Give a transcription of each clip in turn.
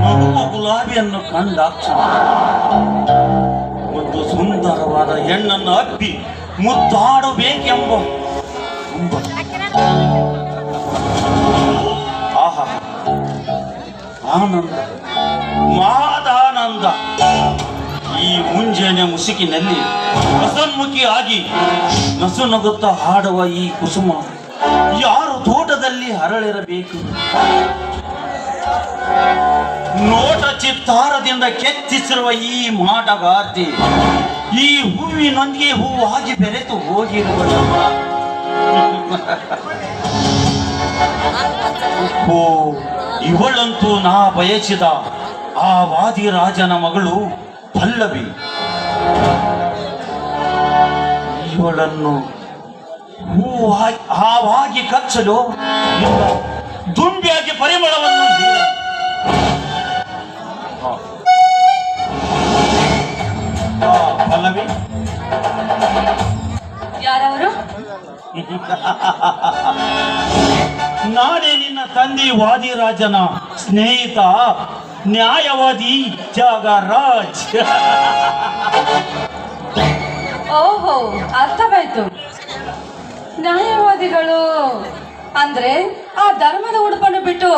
ಮಗುವ ಗುಲಾಬಿಯನ್ನು ಕಂಡಾಕ್ಷ ಒಂದು ಸುಂದರವಾದ ಹೆಣ್ಣನ್ನು ಅಪ್ಪಿ ಮುದ್ದಾಡಬೇಕೆಂಬ ಆಹಾ. ಆನಂದ ಮಾದಾನಂದ ಈ ಮುಂಜಾನೆ ಮುಸುಕಿನಲ್ಲಿ ಹಸನ್ಮುಖಿ ಆಗಿ ನಸು ನಗುತ್ತಾ ಹಾಡುವ ಈ ಕುಸುಮ ಯಾರು ತೋಟದಲ್ಲಿ ಹರಳಿರಬೇಕು ನೋಟ ಚಿತ್ತಾರದಿಂದ ಕೆತ್ತಿಸಿರುವ ಈ ಮಾಟಗಾರ್ತಿ, ಈ ಹೂವಿನೊಂದಿಗೆ ಹೂವಾಗಿ ಬೆರೆತು ಹೋಗಿರುವ ಓ, ಇವಳಂತೂ ನಾ ಬಯಸಿದ ಆ ವಾದಿರಾಜನ ಮಗಳು ಪಲ್ಲವಿ. ಇವಳನ್ನು ಹೂವಾಗಿ ಹಾವಾಗಿ ಕಚ್ಚಲು ದುಂಬಿಯಾಗಿ ಪರಿಮಳವನ್ನು ಪಲ್ಲವಿ. ಯಾರವರು? ನಾನೇ ನಿನ್ನ ತಂದೆ ವಾದಿರಾಜನ ಸ್ನೇಹಿತ ನ್ಯಾಯವಾದಿ ತ್ಯಾಗರಾಜ್ ಓಹೋ ಅರ್ಥವಾಯ್ತು. ನ್ಯಾಯವಾದಿಗಳು. ಅಂದ್ರೆ ಆ ಧರ್ಮದ ಉಡುಪನ್ನು ಬಿಟ್ಟು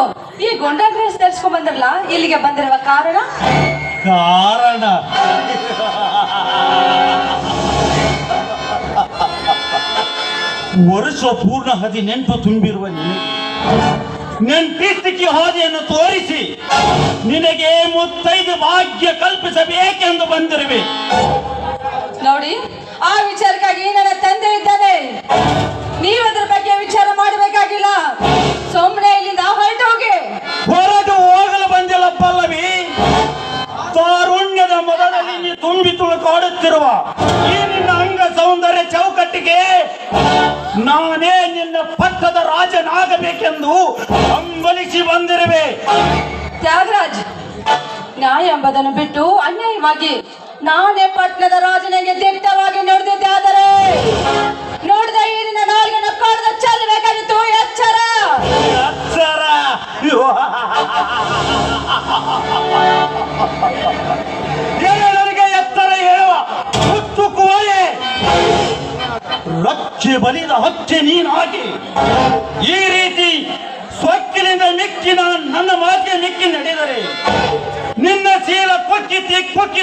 ಈ ಗುಂಡಾ ಡ್ರೆಸ್ ಧರಿಸ್ಕೊಂಡ್ ಬಂದ್ರಲ್ಲ, ಇಲ್ಲಿಗೆ ಬಂದಿರುವ ಕಾರಣ? ಕಾರಣ. ವರ್ಷ ಪೂರ್ಣ ಹದಿನೆಂಟು ತುಂಬಿರುವ ನಿನಗೆ. ನೆನ್ಪಿಸ್ತಿಕ್ಕಿ ಹಾದಿಯನ್ನು ತೋರಿಸಿ. ನಿನಗೆ ಮುತ್ತೈದು ಭಾಗ್ಯ ನಾನೇ ನಿನ್ನ ಪಕ್ಕದ ರಾಜನಾಗಬೇಕೆಂದು ಹಂಬಲಿಸಿ ಬಂದಿರುವೆ. ತ್ಯಾಗರಾಜ್, ನ್ಯಾಯ ಎಂಬುದನ್ನು ಬಿಟ್ಟು ಅನ್ಯಾಯವಾಗಿ ನಾನೇ ಪಟ್ಟಣದ ರಾಜನಿಗೆ ದಿಟ್ಟವಾಗಿ ನಡೆದಿದ್ದೆ ಆದರೆ ನೋಡಿದ ಈ ದಿನ ನಾಲ್ಗನ್ನು ಕಾಡ್ದ ಚೆಲ್ಲಬೇಕಾಗಿತ್ತು ಎಚ್ಚರ.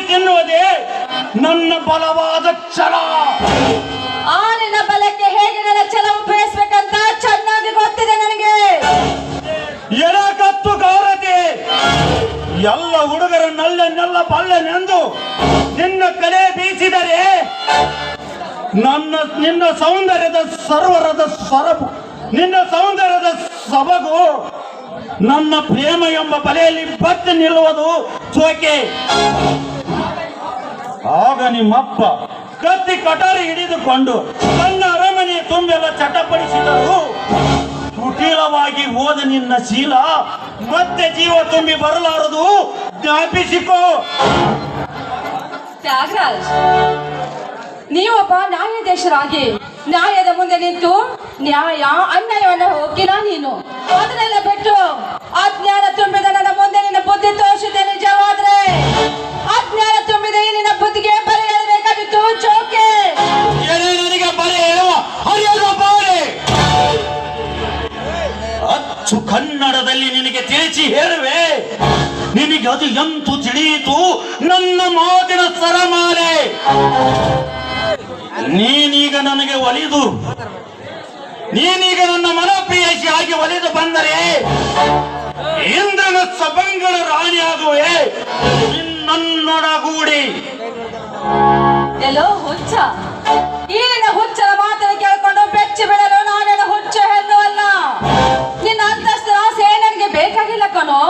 ತಿನ್ನುವುದೇ ನನ್ನ ಬಲವಾದ ಛಲ. ಆನಿನ ಬಲಕ್ಕೆ ಹೇಗೆ ನನ್ನ ಛಲ ಉಪಯೋಗಿಸಬೇಕಂತ ಚೆನ್ನಾಗಿ ಗೊತ್ತಿದೆ ನನಗೆ. ಎಡಕತ್ತು ಗೌರತಿ. ಎಲ್ಲ ಹುಡುಗರ ನಲ್ಲೆನ್ನೆಲ್ಲ ಬಲ್ಲೆನೆಂದು ನಿನ್ನ ಕಲೆ ಬೀಸಿದರೆ ನನ್ನ ನಿನ್ನ ಸೌಂದರ್ಯದ ಸರ್ವರದ ಸರಬು ನಿನ್ನ ಸೌಂದರ್ಯದ ಸಬಗು ನನ್ನ ಪ್ರೇಮ ಎಂಬ ಬಲೆಯಲ್ಲಿ ಬತ್ತಿ ನಿಲ್ಲುವುದು ಚೋಕೆ ಆಗ ನಿಮ್ಮಪ್ಪ ಕತ್ತಿ ಕಟಾರಿ ಹಿಡಿದುಕೊಂಡು ತನ್ನ ಅರಮನೆ ತುಂಬೆಲ್ಲ ಚಟಪಡಿಸಿದರು. ಕುಟೀಲವಾಗಿ ಹೋದ ನಿನ್ನ ಶೀಲ, ಮತ್ತೆ ಜೀವ ತುಂಬಿ ಬರಲಾರದು. ಜ್ಞಾಪಿಸಿಕೋ. ತ್ಯಾಗರಾಜ್ ನ್ಯಾಯಾಧೀಶರಾಗಿ ನ್ಯಾಯದ ಮುಂದೆ ನಿಂತು ನ್ಯಾಯ ಅನ್ಯಾಯವನ್ನ ಹೋಗಿಲ್ಲ ನೀನು. ಅದನ್ನೆಲ್ಲ ಬಿಟ್ಟು ಅಜ್ಞಾನ ತುಂಬಿದ ನನ್ನ ಮುಂದೆ ನಿನ್ನ ಬುದ್ಧಿ ತೋರಿಸಿದೆ ನಿಜವಾದ್ರೆ. ಅಜ್ಞಾನ ತುಂಬಿದ ನಿನ್ನ ನಿನಗೆ ಅದು ಎಂತು ತಿಳಿಯಿತು? ನನ್ನ ಮಾತಿನ ಸರಮಾಲೆ. ನೀನೀಗ ನನಗೆ ಒಲಿದು, ನೀನೀಗ ನನ್ನ ಮನಪ್ರಿಯಸಿ ಆಗಿ ಒಲಿದು ಬಂದರೆ, ಇಂದ್ರನ ಸಭಂಗಳ ರಾಣಿಯಾಗುವೆ. ನನ್ನೊಡಗೂಡಿ ಎಲ್ಲೋ ಹುಚ್ಚ? ಈಗಿನ ಹುಚ್ಚನ ಮಾತನ್ನು ಕೇಳಿಕೊಂಡು ಬೆಚ್ಚಿ ಬೆಳೆಯಲು ನಾನೇನು ಹುಚ್ಚ ಹೆಣ್ಣು ಅಲ್ಲ ನಿನ್ನ ಅಂತಸ್ತಿನ ಆಸೆ ನನಗೆ ಬೇಕಾಗಿಲ್ಲ ಕಣೋ?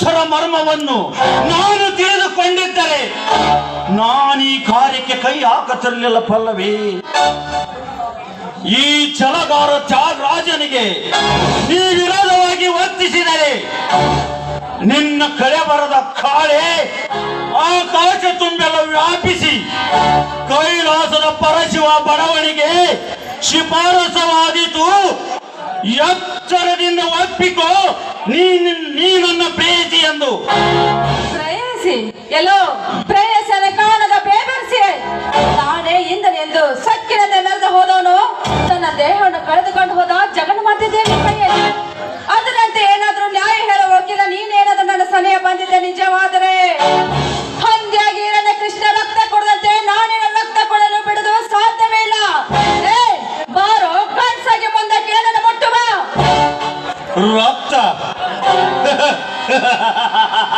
ಮೂರಕ್ಷರ ಮರ್ಮವನ್ನು ನಾನು ತಿಳಿದುಕೊಂಡಿದ್ದರೆ ಈ ಕಾರ್ಯಕ್ಕೆ ಕೈ ಹಾಕತಿರಲಿಲ್ಲ ಪಲ್ಲವಿ. ಈ ಛಲಗಾರ ರಾಜನಿಗೆ ನೀ ವಿರೋಧವಾಗಿ ವರ್ತಿಸಿದರೆ ನಿನ್ನ ಕಳೆ ಬರದ ಕಾಳೆ ಆಕಾಶ ತುಂಬೆಲ್ಲ ವ್ಯಾಪಿಸಿ ಕೈಲಾಸದ ಪರಶಿವ ಬಡವಣಿಗೆ ಶಿಫಾರಸವಾದೀತು ಎಚ್ಚರದಿಂದ ಒಪ್ಪಿಕೋ ನೀ ನೀ ನನ್ನ ಪ್ರೇಯಸಿ ಎಂದು. ಪ್ರೇಯಸಿ, ಎಲ್ಲೋ ಪ್ರೇಯಸನ ಕಾಣದ ಬೇಬರ್ಸಿ ತಾನೇ ಇಂದನೆಂದು ಸಕ್ಕಿನಂತೆ ಮೆರೆದು ಹೋದವನು, ತನ್ನ ದೇಹವನ್ನು ಕಳೆದುಕೊಂಡು ಹೋದ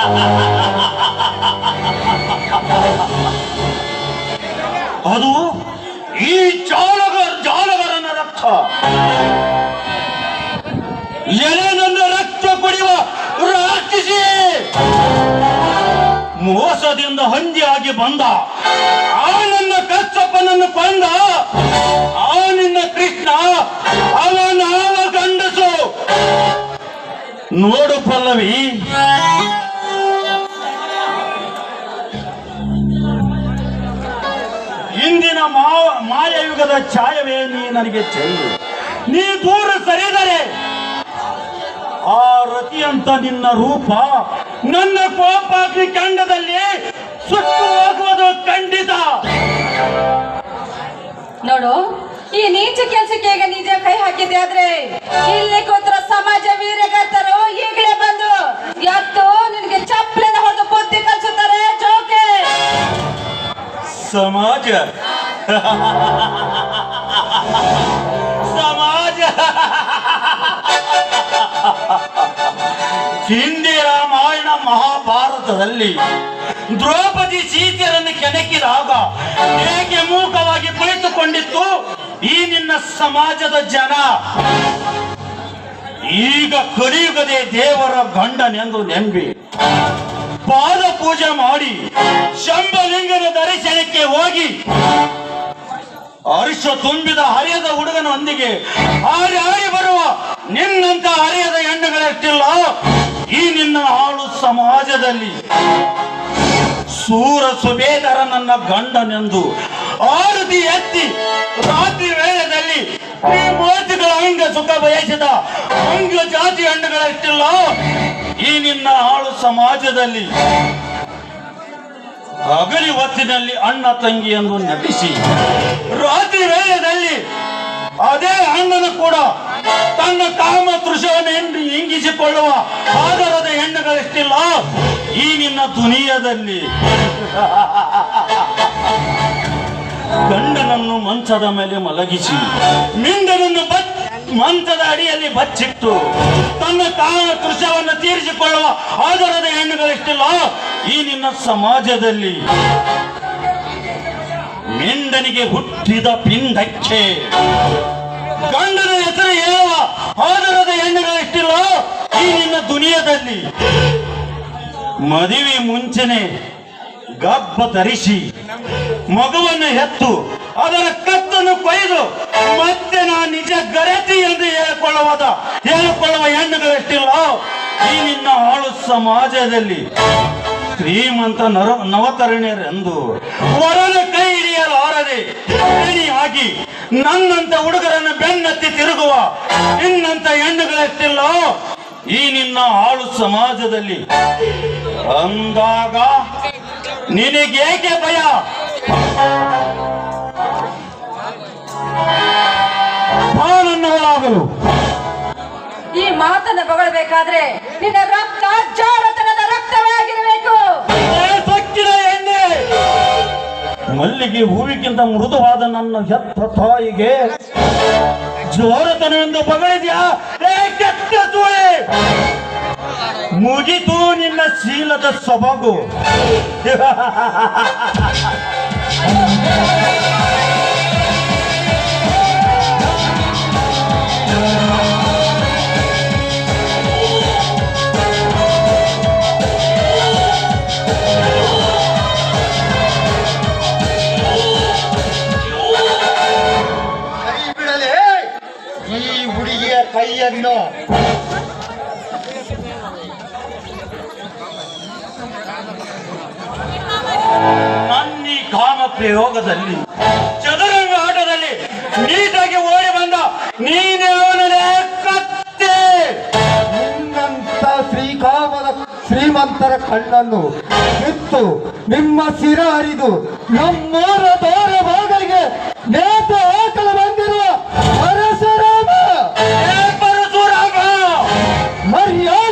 ಅದು ಈ ಜಾಲಗರ, ಜಾಲಗರನ ರಕ್ತ. ಎಲೆ ನನ್ನ ರಕ್ತ ಕುಡಿಯುವ ರಾಕ್ಷಿಸಿ. ಮೋಸದಿಂದ ಹಂದಿಯಾಗಿ ಬಂದ. ಆ ನನ್ನ ಕಚ್ಚಪ್ಪನನ್ನು ಕಂಡ. ಆ ನಿನ್ನ ಕೃಷ್ಣ, ಅವನ ಗಂಡಸು ನೋಡು ಪಲ್ಲವಿ. ಮಾಯಯುಗದ ಛಾಯವೇ ನೀ ನನಗೆ ಚೆಲ್ಲು. ನೀ ದೂರ ಸರಿದರೆ ಆ ರತಿಯಂತ ನಿನ್ನ ರೂಪ ನನ್ನ ಕೋಪಾಗ್ನಿ ಕಂಡದಲ್ಲಿ ಸುಟ್ಟು ಹೋಗುವುದು ಖಂಡಿತ. ನೋಡು ಈ ನೀಚ ಕೆಲ್ಸಕ್ಕೆ ಈಗ ನಿಜ ಕೈ ಹಾಕಿದ್ದೆ ಆದ್ರೆ ಇಲ್ಲಿ ಕೂತ್ರ ಸಮಾಜ ವೀರ್ಯಗರ್ತರು ಈಗಲೇ ಬಂದು ಎತ್ತು ನಿನಗೆ ಚಪ್ಪಲಿನ ಹೊಡೆದು ಬುದ್ಧಿ ಕಲಿಸುತ್ತಾರೆ ಜೋಕೆ. ಸಮಾಜ. ಹಿಂದೆ ರಾಮಾಯಣ ಮಹಾಭಾರತದಲ್ಲಿ ದ್ರೌಪದಿ ಸೀತೆಯರನ್ನು ಕೆಣಕಿದಾಗ ಹೇಗೆ ಮೂಕವಾಗಿ ಕುಳಿತುಕೊಂಡಿತ್ತು? ಈ ನಿನ್ನ ಸಮಾಜದ ಜನ. ಈಗ ಕಲಿಯುಗದೆ ದೇವರ ಗಂಡನೆಂದು ನೆಂಬಿ. ಪಾದ ಪೂಜೆ ಮಾಡಿ ಶಂಭಲಿಂಗನ ದರ್ಶನಕ್ಕೆ ಹೋಗಿ. ಹರ್ಷ ತುಂಬಿದ ಹರಿಯದ ಹುಡುಗನೊಂದಿಗೆ ಹಾರಿ ಹಾರಿ ಬರುವ ನಿನ್ನಂತ ಹರಿಯದ ಹೆಣ್ಣುಗಳಷ್ಟಿಲ್ಲ. ಈ ನಿನ್ನ ಹಾಳು ಸಮಾಜದಲ್ಲಿ ಸೂರ ಸುಬೇದರ ನನ್ನ ಗಂಡನೆಂದು ಆರತಿ ಎತ್ತಿ ರಾತ್ರಿ ವೇಳೆಯಲ್ಲಿ ಮೂರ್ತಿಗಳ ಅಂಗ ಸುಖ ಬಯಸಿದ ಅಂಗ ಜಾತಿ ಹಣ್ಣುಗಳಷ್ಟಿಲ್ಲ. ಈ ನಿನ್ನ ಹಾಳು ಸಮಾಜದಲ್ಲಿ ಹಗಲಿ ಹೊತ್ತಿನಲ್ಲಿ ಅಣ್ಣ ತಂಗಿ ಎಂದು ನಟಿಸಿ ರಾತ್ರಿ ವೇಳೆಯಲ್ಲಿ ಅದೇ ಅಣ್ಣನ ಕೂಡ ತನ್ನ ಕಾಮ ತೃಷವನ್ನು ಇಂಗಿಸಿಕೊಳ್ಳುವ ಆಧಾರದ ಹೆಣ್ಣುಗಳಿಷ್ಟಿಲ್ಲ. ಈ ನಿನ್ನ ದುನಿಯದಲ್ಲಿ. ಗಂಡನನ್ನು ಮಂಚದ ಮೇಲೆ ಮಲಗಿಸಿ ಮಿಂಡನನ್ನು ಬಚ್, ಮಂಚದ ಅಡಿಯಲ್ಲಿ ಬಚ್ಚಿಟ್ಟು, ತನ್ನ ಕಾಮ ತೃಷವನ್ನು ತೀರಿಸಿಕೊಳ್ಳುವ ಆಧಾರದ ಹೆಣ್ಣುಗಳಿಷ್ಟಿಲ್ಲ. ಈ ನಿನ್ನ ಸಮಾಜದಲ್ಲಿ ಮಿಂಡನಿಗೆ ಹುಟ್ಟಿದ ಪಿಂಡಕ್ಕೆ ಗಂಡನ ಹೆಸರು ಯಾವ ಆದರದ ಹೆಣ್ಣಿನ ಹೆಣ್ಣುಗಳೆಷ್ಟಿಲ್ಲ ಈ ನಿನ್ನ ದುನಿಯದಲ್ಲಿ. ಮದುವೆ ಮುಂಚೆನೆ ಗಬ್ಬ ತರಿಸಿ, ಮಗುವನ್ನು ಹೆತ್ತು, ಅದರ ಕತ್ತನ್ನು ಕೊಯ್ದು, ಮತ್ತೆ ನಾ ನಿಜ ಗರತಿ ಎಂದು ಹೇಳಿಕೊಳ್ಳುವುದ, ಹೇಳಿಕೊಳ್ಳುವ ಹೆಣ್ಣುಗಳೆಷ್ಟಿಲ್ಲ ಈ ನಿನ್ನ ಆಳು ಸಮಾಜದಲ್ಲಿ ಶ್ರೀಮಂತ ನರ ನವತರಣಿಯರೆಂದು ವರನ ಕೈ ಹಿಡಿಯಲಾರದೆ ಆಗಿ ನನ್ನಂತ ಹುಡುಗರನ್ನು ಬೆನ್ನತ್ತಿ ತಿರುಗುವ ನಿನ್ನಂತ ಹೆಣ್ಣುಗಳೆತ್ತಿಲ್ಲ, ಈ ನಿನ್ನ ಹಾಳು ಸಮಾಜದಲ್ಲಿ ಅಂದಾಗ ನಿನಗೇಕೆ ಭಯ? ಈ ಮಾತನ್ನು ಬಗಳಬೇಕಾದ್ರೆ ನಿನ್ನ ರಕ್ತ ಜಾರತನದ ಮಲ್ಲಿಗೆ ಹೂವಿಗಿಂತ ಮೃದುವಾದ ನನ್ನ ಹೆತ್ತ ತಾಯಿಗೆ ಜೋರತನವೆಂದು ಬಗಳಿದ್ಯಾ? ಮುಗಿತು ನಿನ್ನ ಶೀಲದ ಸೊಬಗು. ಕೈಯನ್ನು ನನ್ನ ಕಾಮ ಪ್ರಯೋಗದಲ್ಲಿ ಚದುರಂಗ ಆಟದಲ್ಲಿ ನೀಟಾಗಿ ಓಡಿ ಬಂದ ನೀನೇ ಕತ್ತೆ. ನಿನ್ನಂತ ಶ್ರೀಕಾಮದ ಶ್ರೀಮಂತರ ಕಣ್ಣನ್ನು ಕಿತ್ತು ನಿಮ್ಮ ಸಿರ ಹರಿದು ನಮ್ಮೂರ ದೋರ ಬಾಗಿಲಿಗೆ ನೇತು